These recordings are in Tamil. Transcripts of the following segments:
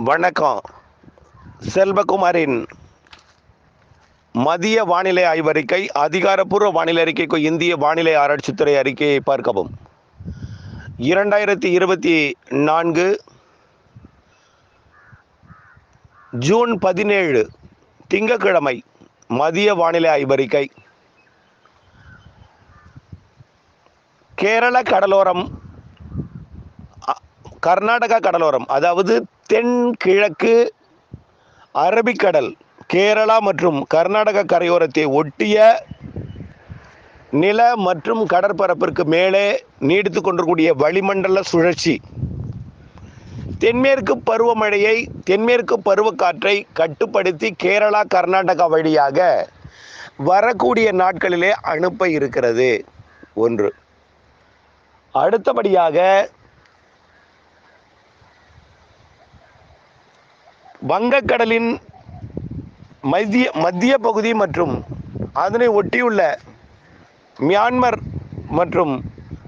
வணக்கம். செல்வகுமாரின் மதிய வானிலை ஆய்வறிக்கை அதிகாரப்பூர்வ வானிலை அறிக்கைக்கு இந்திய வானிலை ஆராய்ச்சித்துறை அறிக்கையை பார்க்கவும். இரண்டாயிரத்தி இருபத்தி நான்கு ஜூன் பதினேழு திங்கட்கிழமை மதிய வானிலை ஆய்வறிக்கை. கேரள கடலோரம் கர்நாடகா கடலோரம் அதாவது தென்கிழக்கு அரபிக்கடல் கேரளா மற்றும் கர்நாடக கரையோரத்தை ஒட்டிய நில மற்றும் கடற்பரப்பிற்கு மேலே நீடித்து கொண்டிருக்கூடிய வளிமண்டல சுழற்சி. தென்மேற்கு பருவமழையை தென்மேற்கு பருவக்காற்றை கட்டுப்படுத்தி கேரளா கர்நாடகா வழியாக வரக்கூடிய நாட்களிலே அனுப்ப இருக்கிறது. ஒன்று. அடுத்தபடியாக வங்கக்கடலின் மத்திய மத்திய பகுதி மற்றும் அதனை ஒட்டியுள்ள மியான்மர் மற்றும்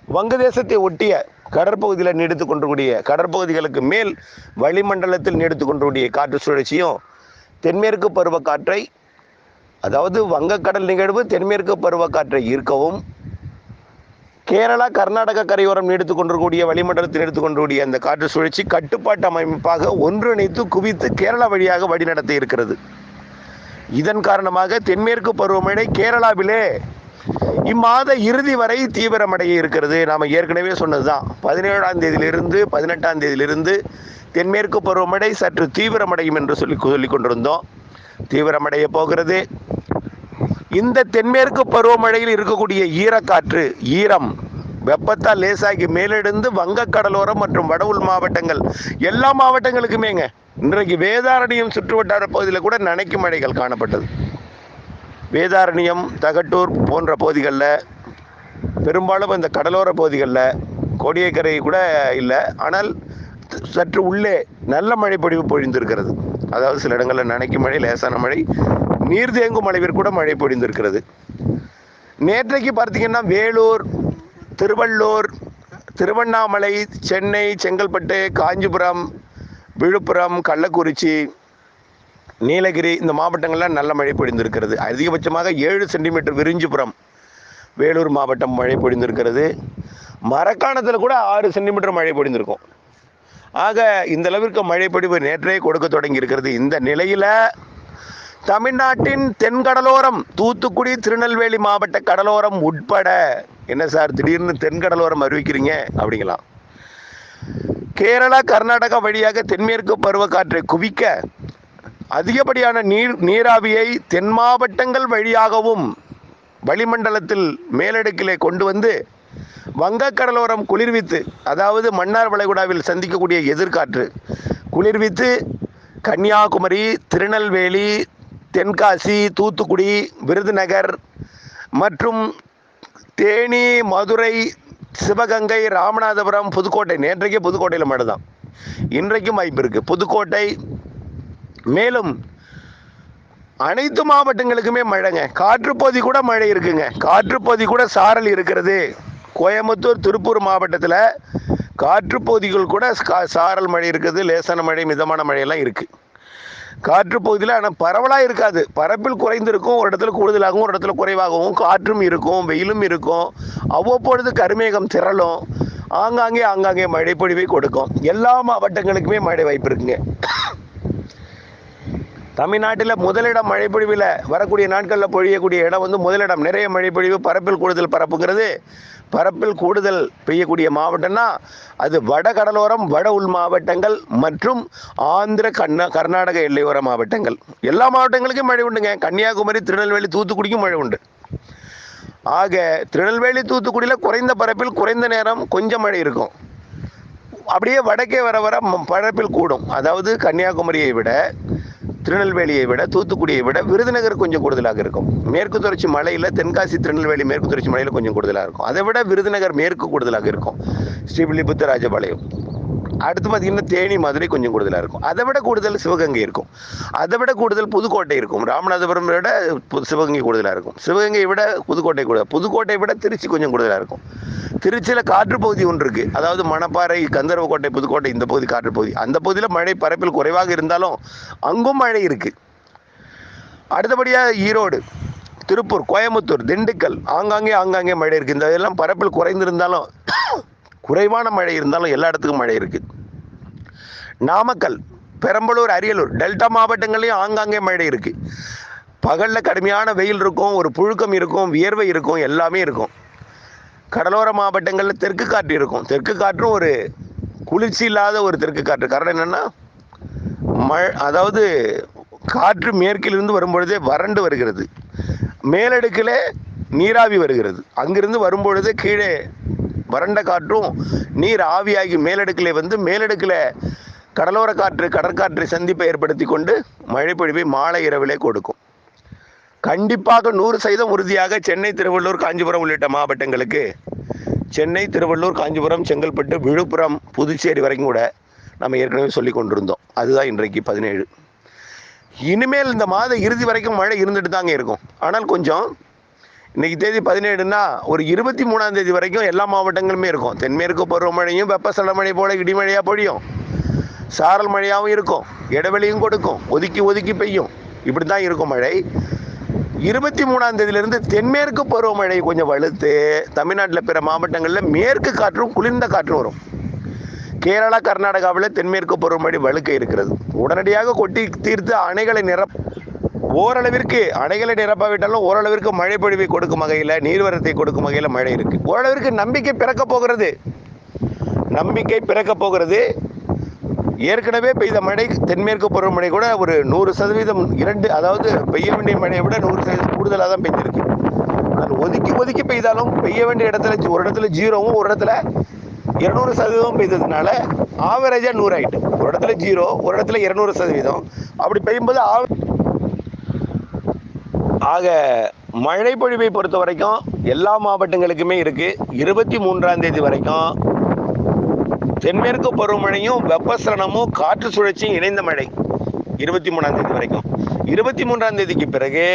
வங்கதேசத்தை ஒட்டிய கடற்பகுதியில் நீடித்து கொண்டக்கூடிய கடற்பகுதிகளுக்கு மேல் வளிமண்டலத்தில் நீடித்து கொண்டக்கூடிய காற்று சுழற்சியும் தென்மேற்கு பருவக்காற்றை அதாவது வங்கக்கடல் நிகழ்வு தென்மேற்கு பருவக்காற்றை ஈர்க்கவும் கேரளா கர்நாடக கரையோரம் நீடித்துக் கொண்டிருக்கூடிய வளிமண்டலத்தில் நீடித்து கொண்டிருக்கூடிய அந்த காற்று சுழற்சி கட்டுப்பாட்டு அமைப்பாக ஒன்றிணைத்து குவித்து கேரளா வழியாக வழிநடத்த இருக்கிறது. இதன் காரணமாக தென்மேற்கு பருவமழை கேரளாவிலே இம்மாத இறுதி வரை தீவிரமடைய இருக்கிறது. நாம் ஏற்கனவே சொன்னதுதான். பதினேழாம் தேதியிலிருந்து பதினெட்டாம் தேதியிலிருந்து தென்மேற்கு பருவமழை சற்று தீவிரமடையும் என்று சொல்லி சொல்லிக் கொண்டிருந்தோம். தீவிரமடைய போகிறது. இந்த தென்மேற்கு பருவமழையில் இருக்கக்கூடிய ஈரக்காற்று ஈரம் வெப்பத்தால் லேசாகி மேலெழுந்து வங்கக்கடலோரம் மற்றும் வட மாவட்டங்கள் எல்லா மாவட்டங்களுக்குமேங்க. இன்றைக்கு வேதாரண்யம் சுற்றுவட்டார பகுதியில் கூட நனைக்கும் மழைகள் காணப்பட்டது. வேதாரண்யம் தகட்டூர் போன்ற பகுதிகளில் பெரும்பாலும் இந்த கடலோர பகுதிகளில் கோடியக்கரை கூட இல்லை. ஆனால் சற்று உள்ளே நல்ல மழை பொழிவு பொழிந்திருக்கிறது. அதாவது சில இடங்களில் நனைக்கும் மழை லேசான மழை நீர் தேங்கும் அளவிற்கு கூட மழை பொழிந்திருக்கிறது. நேற்றைக்கு பார்த்தீங்கன்னா வேலூர் திருவள்ளூர் திருவண்ணாமலை சென்னை செங்கல்பட்டு காஞ்சிபுரம் விழுப்புரம் கள்ளக்குறிச்சி நீலகிரி இந்த மாவட்டங்கள்லாம் நல்ல மழை பொழிந்திருக்கிறது. அதிகபட்சமாக ஏழு சென்டிமீட்டர் விரிஞ்சிபுரம் வேலூர் மாவட்டம் மழை பொழிந்திருக்கிறது. மரக்காணத்தில் கூட ஆறு சென்டிமீட்டர் மழை பொழிந்திருக்கும். ஆக இந்த அளவிற்கு மழை பொழிவு நேற்றே கொடுக்க தொடங்கி இருக்கிறது. இந்த நிலையில் தமிழ்நாட்டின் தென்கடலோரம் தூத்துக்குடி திருநெல்வேலி மாவட்ட கடலோரம் உட்பட. என்ன சார் திடீர்னு தென்கடலோரம் அறிவிக்கிறீங்க? அப்படிங்களாம் கேரளா கர்நாடகா வழியாக தென்மேற்கு பருவக்காற்றை குவிக்க அதிகப்படியான நீர் நீராவியை தென் மாவட்டங்கள் வழியாகவும் வளிமண்டலத்தில் மேலடுக்கிலே கொண்டு வந்து வங்கக்கடலோரம் குளிர்வித்து அதாவது மன்னார் வளைகுடாவில் சந்திக்கக்கூடிய எதிர்காற்று. குளிர்வித்து கன்னியாகுமரி திருநெல்வேலி தென்காசி தூத்துக்குடி விருதுநகர் மற்றும் தேனி மதுரை சிவகங்கை ராமநாதபுரம் புதுக்கோட்டை. நேற்றைக்கே புதுக்கோட்டையில் மட்டும்தான். தான் இன்றைக்கும் வாய்ப்பு இருக்குது புதுக்கோட்டை மேலும் அனைத்து மாவட்டங்களுக்குமே மழைங்க. காற்றுப்பகுதி கூட மழை இருக்குங்க. காற்றுப்பகுதி கூட சாரல் இருக்கிறது. கோயம்புத்தூர் திருப்பூர் மாவட்டத்தில் காற்றுப்பகுதிகள் கூட கா- சாரல் மழை இருக்குது. லேசான மழை மிதமான மழையெல்லாம் இருக்குது காற்று பகுதியில் ஆனால் பரவலாக இருக்காது. பரப்பில் குறைந்திருக்கும் ஒரு இடத்துல கூடுதலாகவும் ஒரு இடத்துல குறைவாகவும் காற்றும் இருக்கும் வெயிலும் இருக்கும். அவ்வப்பொழுது கருமேகம் திரளும். ஆங்காங்கே ஆங்காங்கே மழை பொழிவை கொடுக்கும். எல்லா மாவட்டங்களுக்குமே மழை வாய்ப்பு இருக்குங்க. தமிழ்நாட்டில் முதலிடம் மழைப்பொழிவில் வரக்கூடிய நாட்களில் பொழியக்கூடிய இடம் வந்து முதலிடம். நிறைய மழைப்பொழிவு பரப்பில் கூடுதல் பரப்புங்கிறது பரப்பில் கூடுதல் பெய்யக்கூடிய மாவட்டம்னா அது வட கடலோரம் வட உள் மாவட்டங்கள் மற்றும் ஆந்திர கண்ண கர்நாடக எல்லையோர மாவட்டங்கள். எல்லா மாவட்டங்களுக்கும் மழை உண்டுங்க. கன்னியாகுமரி திருநெல்வேலி தூத்துக்குடிக்கும் மழை உண்டு. ஆக திருநெல்வேலி தூத்துக்குடியில் குறைந்த பரப்பில் குறைந்த நேரம் கொஞ்சம் மழை இருக்கும். அப்படியே வடக்கே வர வர பரப்பில் கூடும். அதாவது கன்னியாகுமரியை விட திருநெல்வேலியை விட தூத்துக்குடியை விட விருதுநகர் கொஞ்சம் கூடுதலாக இருக்கும். மேற்கு தொடர்ச்சி மலையில் தென்காசி திருநெல்வேலி மேற்கு தொடர்ச்சி மலையில் கொஞ்சம் கூடுதலாக இருக்கும். அதை விட விருதுநகர் மேற்கு கூடுதலாக இருக்கும். ஸ்ரீவில்லிபுத்த ராஜபாளையம் அடுத்து பார்த்தீங்கன்னா தேனி மதுரை கொஞ்சம் கூடுதலாக இருக்கும். அதை விட கூடுதல் சிவகங்கை இருக்கும். அதை விட கூடுதல் புதுக்கோட்டை இருக்கும். ராமநாதபுரம் விட சிவகங்கை கூடுதலாக இருக்கும். சிவகங்கையை விட புதுக்கோட்டை கூட புதுக்கோட்டை விட திருச்சி கொஞ்சம் கூடுதலாக இருக்கும். திருச்சியில் காற்று பகுதி ஒன்று இருக்குது அதாவது மணப்பாறை கந்தரவக்கோட்டை புதுக்கோட்டை இந்த பகுதி காற்று பகுதி அந்த பகுதியில் மழை பரப்பில் குறைவாக இருந்தாலும் அங்கும் மழை இருக்குது அடுத்தபடியாக ஈரோடு திருப்பூர் கோயம்புத்தூர் திண்டுக்கல் ஆங்காங்கே ஆங்காங்கே மழை இருக்குது இந்த இதெல்லாம் பரப்பில் குறைந்திருந்தாலும் குறைவான மழை இருந்தாலும் எல்லா இடத்துக்கும் மழை இருக்குது நாமக்கல் பெரம்பலூர் அரியலூர் டெல்டா மாவட்டங்கள்லையும் ஆங்காங்கே மழை இருக்குது பகலில் கடுமையான வெயில் இருக்கும் ஒரு புழுக்கம் இருக்கும் வியர்வை இருக்கும் எல்லாமே இருக்கும். கடலோர மாவட்டங்களில் தெற்கு காற்று இருக்கும். தெற்கு காற்றும் ஒரு குளிர்ச்சி இல்லாத ஒரு தெற்கு காற்று. காரணம் என்னென்னா மழை அதாவது காற்று மேற்கிலிருந்து வரும்பொழுதே வறண்டு வருகிறது. மேலடுக்கில் நீராவி வருகிறது. அங்கிருந்து வரும்பொழுது கீழே வறண்ட காற்றும் நீர் ஆவியாகி மேலடுக்கில் வந்து மேலடுக்கில் கடலோர காற்று கடற்காற்றை சந்திப்பை ஏற்படுத்தி கொண்டு மழைப்பொழிவை மாலை இரவிலே கொடுக்கும். கண்டிப்பாக நூறு சதவீதம் உறுதியாக சென்னை திருவள்ளூர் காஞ்சிபுரம் உள்ளிட்ட மாவட்டங்களுக்கு சென்னை திருவள்ளூர் காஞ்சிபுரம் செங்கல்பட்டு விழுப்புரம் புதுச்சேரி வரைக்கும் கூட நம்ம ஏற்கனவே சொல்லி கொண்டிருந்தோம். அதுதான் இன்றைக்கு பதினேழு. இனிமேல் இந்த மாத இறுதி வரைக்கும் மழை இருந்துட்டு தாங்க இருக்கும். ஆனால் கொஞ்சம் இன்னைக்கு தேதி பதினேழுன்னா ஒரு இருபத்தி மூணாம் தேதி வரைக்கும் எல்லா மாவட்டங்களுமே இருக்கும். தென்மேற்கு பருவமழையும் வெப்பசல மழை போல இடிமழையாக பொழியும். சாரல் மழையாகவும் இருக்கும். இடைவெளியும் கொடுக்கும். ஒதுக்கி ஒதுக்கி பெய்யும். இப்படி தான் இருக்கும் மழை. இருபத்தி மூணாம் தேதியிலிருந்து தென்மேற்கு பருவமழை கொஞ்சம் வலுத்து தமிழ்நாட்டில் பிற மாவட்டங்களில் மேற்கு காற்றும் குளிர்ந்த காற்றும் வரும். கேரளா கர்நாடகாவில் தென்மேற்கு பருவமழை வலுக்க இருக்கிறது. உடனடியாக கொட்டி தீர்த்து அணைகளை நிரப் ஓரளவிற்கு அணைகளை நிரப்பாவிட்டாலும் ஓரளவிற்கு மழை பொழிவை கொடுக்கும் வகையில் நீர்வரத்தை கொடுக்கும் வகையில் மழை இருக்கு. ஓரளவிற்கு நம்பிக்கை பிறக்கப் போகிறது. நம்பிக்கை பிறக்கப் போகிறது. ஏற்கனவே பெய்த மழை தென்மேற்கு பருவமழை கூட ஒரு நூறு சதவீதம் இரண்டு அதாவது பெய்ய வேண்டிய மழையை விட நூறு சதவீதம் கூடுதலாக தான் பெய்திருக்கு. அது ஒதுக்கி ஒதுக்கி பெய்தாலும் பெய்ய வேண்டிய இடத்துல ஒரு இடத்துல ஜீரோவும் ஒரு இடத்துல இருநூறு சதவீதம் பெய்ததுனால ஆவரேஜாக நூறு ஆகிட்டு ஒரு இடத்துல ஜீரோ ஒரு இடத்துல இருநூறு சதவீதம். அப்படி பெய்யும்போது ஆவ ஆக மழை பொழிவை பொறுத்த வரைக்கும் எல்லா மாவட்டங்களுக்குமே இருக்கு. இருபத்தி மூன்றாம் தேதி வரைக்கும் தென்மேற்கு பருவமழையும் வெப்பசலனமும் காற்று சுழற்சியும் இணைந்த மழை. இருபத்தி மூணாம் தேதி வரைக்கும். இருபத்தி மூன்றாம் தேதிக்கு பிறகு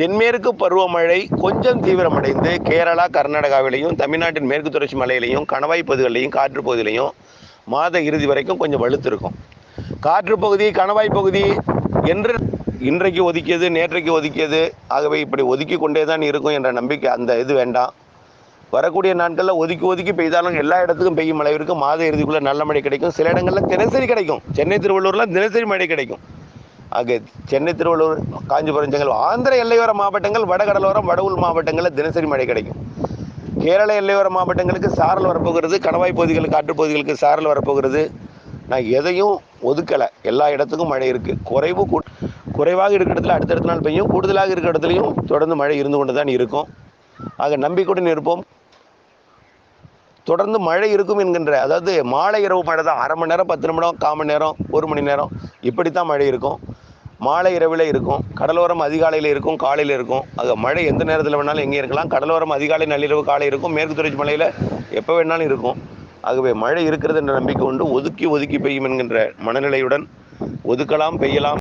தென்மேற்கு பருவமழை கொஞ்சம் தீவிரமடைந்து கேரளா கர்நாடகாவிலையும் தமிழ்நாட்டின் மேற்கு தொடர்ச்சி மலையிலையும் கணவாய் பகுதிகளையும் காற்று பகுதியிலையும் மாத இறுதி வரைக்கும் கொஞ்சம் வலுத்திருக்கும். காற்று பகுதி கணவாய் பகுதி என்று இன்றைக்கு ஒதுக்கியது நேற்றைக்கு ஒதுக்கியது. ஆகவே இப்படி ஒதுக்கி கொண்டே தான் இருக்கும் என்ற நம்பிக்கை அந்த இது வேண்டாம். வரக்கூடிய நாட்களில் ஒதுக்கி ஒதுக்கி பெய்தாலும் எல்லா இடத்துக்கும் பெய்யும் மழை இருக்கும் மாத இறுதிக்குள்ளே நல்ல மழை கிடைக்கும். சில இடங்களில் தினசரி கிடைக்கும். சென்னை திருவள்ளூரில் தினசரி மழை கிடைக்கும். ஆக சென்னை திருவள்ளூர் காஞ்சிபுரம் செங்கல் ஆந்திர எல்லையோர மாவட்டங்கள் வடகடலோரம் வட மாவட்டங்களில் தினசரி மழை கிடைக்கும். கேரள எல்லையோர மாவட்டங்களுக்கு சாரல் வரப்போகிறது கணவாய் பகுதிகளுக்கு காற்றுப் பகுதிகளுக்கு சாரல் வரப்போகிறது. நான் எதையும் ஒதுக்கலை. எல்லா இடத்துக்கும் மழை இருக்குது குறைவு குறைவாக இருக்கிற இடத்துல அடுத்தடுத்த நாள் பெய்யும். கூடுதலாக இருக்கிற இடத்துலையும் தொடர்ந்து மழை இருந்து கொண்டு தான் இருக்கும். ஆக நம்பிக்கையுடன் இருப்போம். தொடர்ந்து மழை இருக்கும் என்கின்ற அதாவது மாலை இரவு மழை தான். அரை மணி நேரம் பத்து நிமிடம் கால் மணி நேரம் ஒரு மணி நேரம் இப்படித்தான் மழை இருக்கும். மாலை இரவில் இருக்கும். கடலோரம் அதிகாலையில் இருக்கும் காலையில் இருக்கும். அது மழை எந்த நேரத்தில் வேணாலும் எங்கே இருக்கலாம். கடலோரம் அதிகாலை நள்ளிரவு காலை இருக்கும். மேற்கு தொடர்ச்சி மலையில் எப்போ வேணாலும் இருக்கும். ஆகவே மழை இருக்கிறது என்ற நம்பிக்கை உண்டு. ஒதுக்கி ஒதுக்கி பெய்யும் என்கின்ற மனநிலையுடன் ஒதுக்கலாம் பெய்யலாம்.